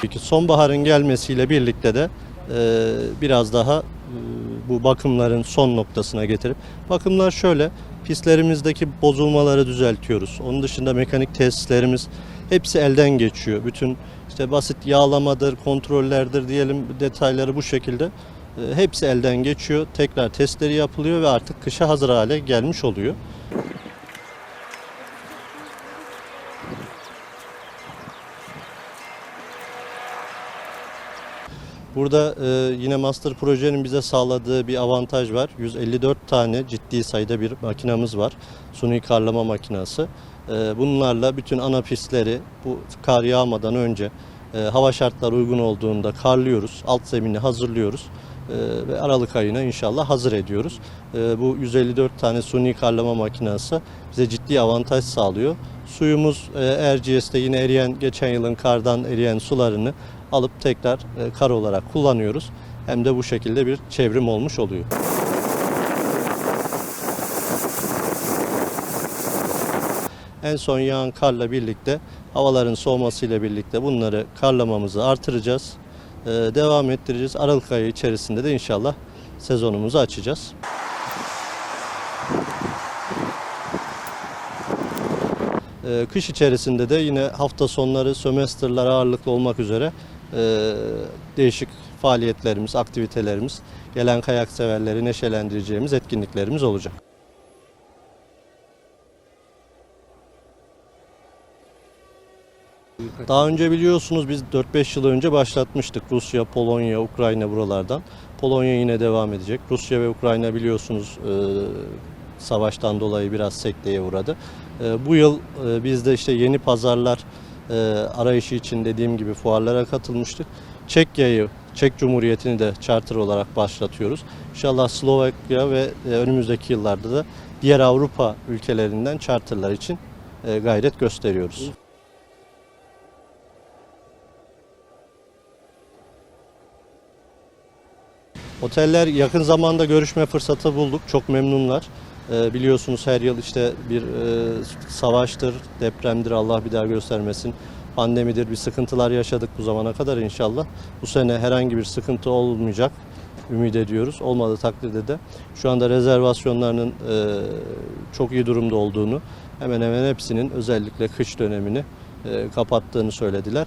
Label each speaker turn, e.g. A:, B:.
A: fikir. Sonbaharın gelmesiyle birlikte de e, biraz daha e, bu bakımların son noktasına getirip bakımlar şöyle pistlerimizdeki bozulmaları düzeltiyoruz. Onun dışında mekanik tesislerimiz hepsi elden geçiyor. Bütün işte basit yağlamadır, kontrollerdir diyelim detayları bu şekilde e, hepsi elden geçiyor. Tekrar testleri yapılıyor ve artık kışa hazır hale gelmiş oluyor. Burada e, yine master projenin bize sağladığı bir avantaj var. 154 tane ciddi sayıda bir makinamız var. Suni karlama makinası. E, bunlarla bütün ana pistleri bu kar yağmadan önce e, hava şartları uygun olduğunda karlıyoruz. Alt zemini hazırlıyoruz. E, ve Aralık ayına inşallah hazır ediyoruz. E, bu 154 tane suni karlama makinası bize ciddi avantaj sağlıyor. Suyumuz e, Erciyes'te yine eriyen geçen yılın kardan eriyen sularını alıp tekrar e, kar olarak kullanıyoruz. Hem de bu şekilde bir çevrim olmuş oluyor. En son yağan karla birlikte havaların soğumasıyla birlikte bunları karlamamızı artıracağız. Ee, devam ettireceğiz. Aralık ayı içerisinde de inşallah sezonumuzu açacağız. Ee, Kış içerisinde de yine hafta sonları sömestrler ağırlıklı olmak üzere e, değişik faaliyetlerimiz, aktivitelerimiz, gelen kayak severleri neşelendireceğimiz etkinliklerimiz olacak. Daha önce biliyorsunuz biz 4-5 yıl önce başlatmıştık Rusya, Polonya, Ukrayna buralardan. Polonya yine devam edecek. Rusya ve Ukrayna biliyorsunuz e, savaştan dolayı biraz sekteye uğradı. E, bu yıl e, biz de işte yeni pazarlar e, arayışı için dediğim gibi fuarlara katılmıştık. Çekya'yı, Çek Cumhuriyeti'ni de charter olarak başlatıyoruz. İnşallah Slovakya ve e, önümüzdeki yıllarda da diğer Avrupa ülkelerinden charterlar için e, gayret gösteriyoruz. Oteller yakın zamanda görüşme fırsatı bulduk. Çok memnunlar. Ee, biliyorsunuz her yıl işte bir e, savaştır, depremdir Allah bir daha göstermesin. Pandemidir bir sıkıntılar yaşadık bu zamana kadar inşallah. Bu sene herhangi bir sıkıntı olmayacak ümit ediyoruz. Olmadığı takdirde de şu anda rezervasyonlarının e, çok iyi durumda olduğunu hemen hemen hepsinin özellikle kış dönemini e, kapattığını söylediler.